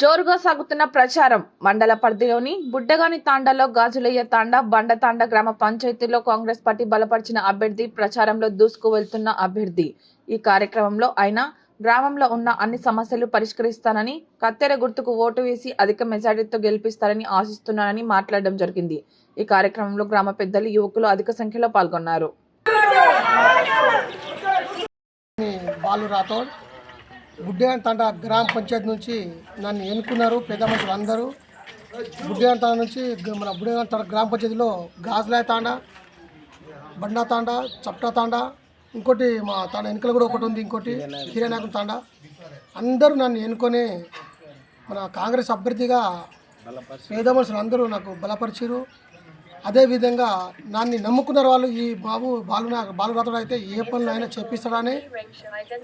జోరుగా సాగుతున్న ప్రచారం. మండల పరిధిలోని బుడ్డగాని తాండాలో గాజులయ్య తాండా బండతాండ గ్రామ పంచాయతీలో కాంగ్రెస్ పార్టీ బలపరిచిన అభ్యర్థి ప్రచారంలో దూసుకు వెళ్తున్న అభ్యర్థి. ఈ కార్యక్రమంలో ఆయన గ్రామంలో ఉన్న అన్ని సమస్యలు పరిష్కరిస్తానని కత్తెర గుర్తుకు ఓటు వేసి అధిక మెజారిటీతో గెలిపిస్తారని ఆశిస్తున్నానని మాట్లాడడం జరిగింది. ఈ కార్యక్రమంలో గ్రామ పెద్దలు యువకులు అధిక సంఖ్యలో పాల్గొన్నారు. బాలు రాథోడ్ తండ గ్రామ పంచాయతీ నుంచి నన్ను ఎన్నుకున్నారు పెద్ద మనుషులు అందరూ. బుడ్డేగన్ నుంచి మన బుడ్డేగన్ తండ గ్రామ పంచాయతీలో గాజులాయ తాండ బండా తాండ చప్టా తాండ ఇంకోటి మా తాండ ఎన్నికలు కూడా ఒకటి ఉంది ఇంకోటి కిరణాకం తాండ. అందరూ నన్ను ఎన్నుకొని మన కాంగ్రెస్ అభ్యర్థిగా పేద మనుషులు అందరూ నాకు బలపరిచారు అదేవిధంగా నన్ను నమ్ముకున్న వాళ్ళు ఈ బాబు బాలు బాలు అయితే ఏ పనులు అయినా చేపిస్తాడని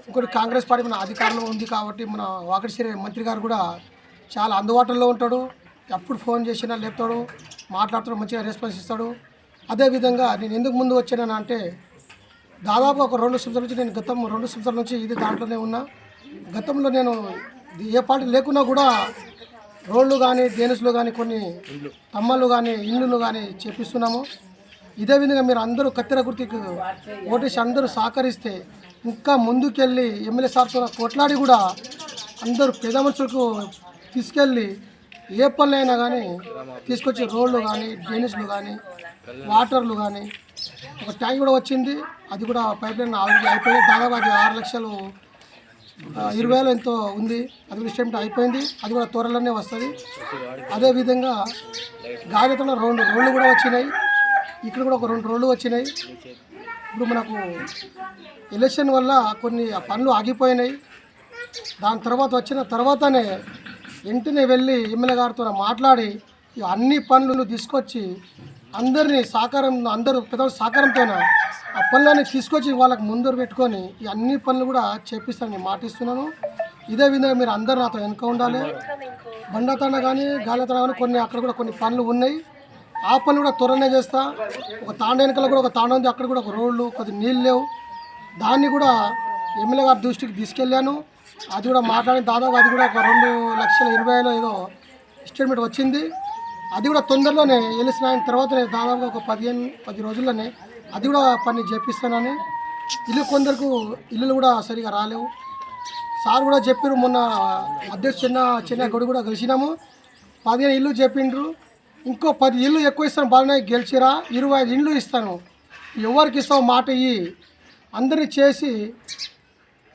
ఇంకోటి కాంగ్రెస్ పార్టీ మన అధికారంలో ఉంది కాబట్టి మన వాకటిశ్రీ మంత్రి గారు కూడా చాలా అందుబాటులో ఉంటాడు. ఎప్పుడు ఫోన్ చేసినా లేపుతాడు మాట్లాడుతాడు మంచిగా రెస్పాన్స్ ఇస్తాడు. అదేవిధంగా నేను ఎందుకు ముందు వచ్చాను అంటే దాదాపు ఒక రెండు సంవత్సరాల నుంచి నేను గతం రెండు సంవత్సరాల నుంచి ఇది దాంట్లోనే ఉన్నా. గతంలో నేను ఏ పార్టీ లేకున్నా కూడా రోడ్లు కానీ దేనిస్లు కానీ కొన్ని తమ్మలు కానీ ఇళ్ళు కానీ చేపిస్తున్నాము ఇదే విధంగా మీరు అందరూ కత్తెర గుర్తికి ఓటేసి అందరూ సహకరిస్తే ఇంకా ముందుకెళ్ళి ఎమ్మెల్యే సార్తో కొట్లాడి కూడా అందరూ పేద మనుషులకు తీసుకెళ్ళి ఏ పనులైనా కానీ తీసుకొచ్చి రోడ్లు కానీ డ్రైనేజ్లు కానీ వాటర్లు కానీ ఒక ట్యాంక్ కూడా వచ్చింది. అది కూడా పైప్ లైన్ ఆల్రెడీ అయిపోయింది. దాదాపు అది ఆరు లక్షలు ఇరవై వేలు ఎంతో ఉంది. అది కూడా అయిపోయింది. అది కూడా త్వరలోనే వస్తుంది. అదేవిధంగా గాలితలో రెండు రోడ్లు కూడా వచ్చినాయి. ఇక్కడ కూడా ఒక రెండు రోడ్లు వచ్చినాయి. ఇప్పుడు మనకు ఎలక్షన్ వల్ల కొన్ని పనులు ఆగిపోయినాయి. దాని తర్వాత వచ్చిన తర్వాతనే వెంటనే వెళ్ళి ఎమ్మెల్యే గారితో మాట్లాడి అన్ని పనులు తీసుకొచ్చి అందరినీ సహకారం అందరూ పెద్ద సహకారంతో ఆ పనులన్నీ తీసుకొచ్చి వాళ్ళకి ముందర పెట్టుకొని ఈ అన్ని పనులు కూడా చేపిస్తానని మాటిస్తున్నాను. ఇదే విధంగా మీరు అందరు నాతో వెనుక ఉండాలి. బండతండ కానీ గాలితన కానీ కొన్ని అక్కడ కూడా కొన్ని పనులు ఉన్నాయి. ఆ పనులు కూడా త్వరనే చేస్తా. ఒక తాండ వెనకాల కూడా ఒక తాండ ఉంది. అక్కడ కూడా ఒక రోడ్లు కొద్ది నీళ్ళు లేవు. దాన్ని కూడా ఎమ్మెల్యే గారి దృష్టికి తీసుకెళ్ళాను. అది కూడా మాట్లాడి దాదాపు అది కూడా ఒక రెండు లక్షల ఇరవై ఏదో ఎస్టిమేట్ వచ్చింది. అది కూడా తొందరలోనే ఎలిసిన తర్వాత తర్వాతనే దాదాపుగా ఒక పదిహేను పది రోజుల్లోనే అది కూడా పని చేపిస్తానని. ఇల్లు కొందరికి ఇల్లులు కూడా సరిగా రాలేవు. సార్ కూడా చెప్పారు మొన్న అధ్యక్ష చిన్న చిన్న గొడుగు కూడా కలిసినాము. పదిహేను ఇల్లు చెప్పిండ్రు. ఇంకో పది ఇల్లు ఎక్కువ ఇస్తాను బాగానే గెలిచిరా. ఇరవై ఐదు ఇండ్లు ఇస్తాను. ఎవరికి ఇస్తావు మాట ఇయ్యి. అందరినీ చేసి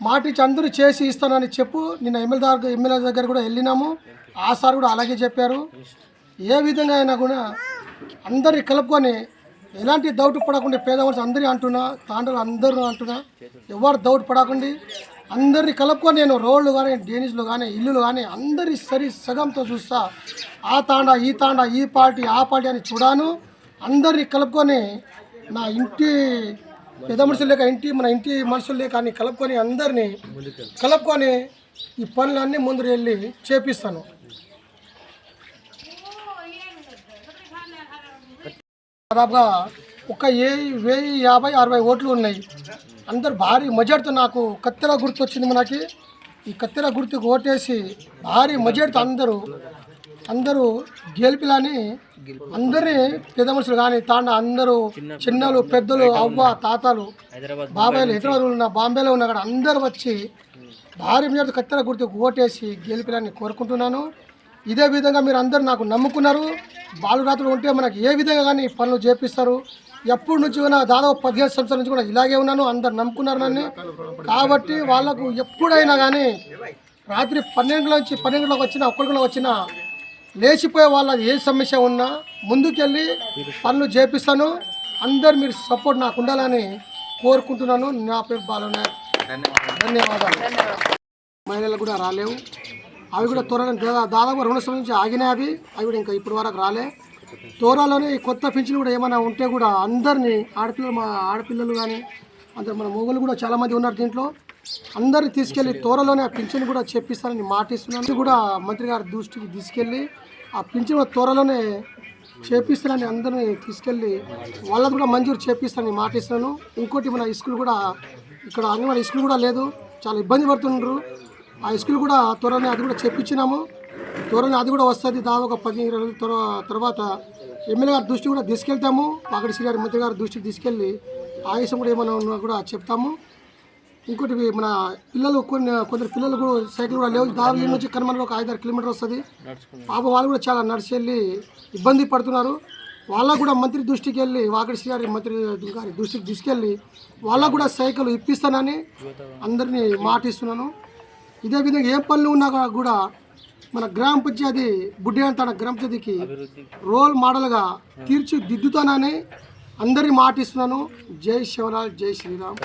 మాట ఇచ్చి అందరూ చేసి ఇస్తానని చెప్పు. నిన్న ఎమ్మెల్యే దగ్గర ఎమ్మెల్యే దగ్గర కూడా వెళ్ళినాము. ఆ సార్ కూడా అలాగే చెప్పారు. ఏ విధంగా అయినా కూడా అందరినీ కలుపుకొని ఎలాంటి డౌట్ పడకుండా పేదవాళ్ళు అందరి అంటున్నా తాండలు అందరూ అంటున్నా ఎవరు డౌట్ పడకండి అందరినీ కలుపుకొని నేను రోడ్లు కానీ డ్రైనేజ్లు కానీ ఇల్లులు కానీ అందరి సరి సగంతో చూస్తా ఆ తాండా ఈ తాండా ఈ పార్టీ ఆ పార్టీ అని చూడాను. అందరినీ కలుపుకొని నా ఇంటి పెద్ద మనుషులు లేక ఇంటి మన ఇంటి మనుషులు లేక అని కలుపుకొని అందరినీ కలుపుకొని ఈ పనులన్నీ ముందు వెళ్ళి చేపిస్తాను. దాదాపుగా ఒక ఏ వెయ్యి యాభై అరవై ఓట్లు ఉన్నాయి. అందరు భారీ మెజార్టీతో నాకు కత్తెర గుర్తు వచ్చింది మనకి. ఈ కత్తెర గుర్తుకు ఓటేసి భారీ మెజార్టీతో అందరూ అందరూ గెలిపిలని అందరినీ పెద్ద మనుషులు కానీ తాండ అందరూ చిన్నలు పెద్దలు అవ్వ తాతలు బాబాయ్లు హైదరాబాద్ ఉన్న బాంబేలో ఉన్న అక్కడ అందరూ వచ్చి భారీ మీద కత్తెర గుర్తుకు ఓటేసి గెలిపిలని కోరుకుంటున్నాను. ఇదే విధంగా మీరు అందరూ నాకు నమ్ముకున్నారు. బాలురాత్రులు ఉంటే మనకి ఏ విధంగా కానీ పనులు చేపిస్తారు. ఎప్పటి నుంచి కూడా దాదాపు పదిహేను సంవత్సరాల నుంచి కూడా ఇలాగే ఉన్నాను. అందరు నమ్ముకున్నారు నన్ను. కాబట్టి వాళ్ళకు ఎప్పుడైనా కానీ రాత్రి పన్నెండు నుంచి పన్నెండు గంటలకు వచ్చినా ఒక్కడి గంటలకు వచ్చినా లేచిపోయే వాళ్ళ ఏ సమస్య ఉన్నా ముందుకెళ్ళి పనులు చేపిస్తాను. అందరు మీరు సపోర్ట్ నాకు ఉండాలని కోరుకుంటున్నాను. నా పేరు బాలనాయక్ ధన్యవాదాలు. మహిళలకు కూడా రాలేవు. అవి కూడా త్వరగా దాదాపు రెండు సంవత్సరం నుంచి ఆగినాయి అవి. అవి కూడా ఇంకా ఇప్పటి వరకు రాలే. తోరాలోనే ఈ కొత్త పింఛన్లు కూడా ఏమైనా ఉంటే కూడా అందరినీ ఆడపిల్లలు మా ఆడపిల్లలు కానీ అందరు మన మొగలు కూడా చాలామంది ఉన్నారు దీంట్లో. అందరిని తీసుకెళ్ళి త్వరలోనే ఆ పింఛన్ కూడా చెప్పిస్తానని మాటిస్తున్నాను. కూడా మంత్రి గారి దృష్టికి తీసుకెళ్ళి ఆ పింఛన్ కూడా త్వరలోనే చేపిస్తానని అందరినీ తీసుకెళ్ళి వాళ్ళకు కూడా మంజూరు చేపిస్తానని మాటిస్తున్నాను. ఇంకోటి మన స్కూల్ కూడా ఇక్కడ అంగన్వాడీ స్కూల్ కూడా లేదు. చాలా ఇబ్బంది పడుతుండ్రు ఆ స్కిల్ కూడా త్వరనే అది కూడా చెప్పించినాము త్వరలో అది కూడా వస్తుంది. దాదాపు ఒక పది ఇరవై రోజుల తర్వాత ఎమ్మెల్యే గారి దృష్టి కూడా తీసుకెళ్తాము. పాకటి శ్రీ గారి మంత్రి గారి దృష్టికి తీసుకెళ్ళి ఆయుషం కూడా ఏమైనా ఉన్నా కూడా చెప్తాము. ఇంకోటి మన పిల్లలు కొన్ని కొందరు పిల్లలు కూడా సైకిల్ కూడా లేవు. దాదాపు ఈ నుంచి కనుమల ఒక ఐదారు కిలోమీటర్ వస్తుంది. పాప వాళ్ళు కూడా చాలా నడిచి వెళ్ళి ఇబ్బంది పడుతున్నారు. వాళ్ళకు కూడా మంత్రి దృష్టికి వెళ్ళి వాకటి శ్రీ గారి మంత్రి గారి దృష్టికి తీసుకెళ్ళి వాళ్ళకు కూడా సైకిల్ ఇప్పిస్తానని అందరినీ మాటిస్తున్నాను. ఇదే విధంగా ఏ పనులు ఉన్నా కూడా మన గ్రామ పంచాయతీ బుడ్డియాంతాడ గ్రామ పంచాయతీకి రోల్ మోడల్గా తీర్చిదిద్దుతానని అందరి మాటిస్తున్నాను. జై శివరాజ్ జై శ్రీరామ్.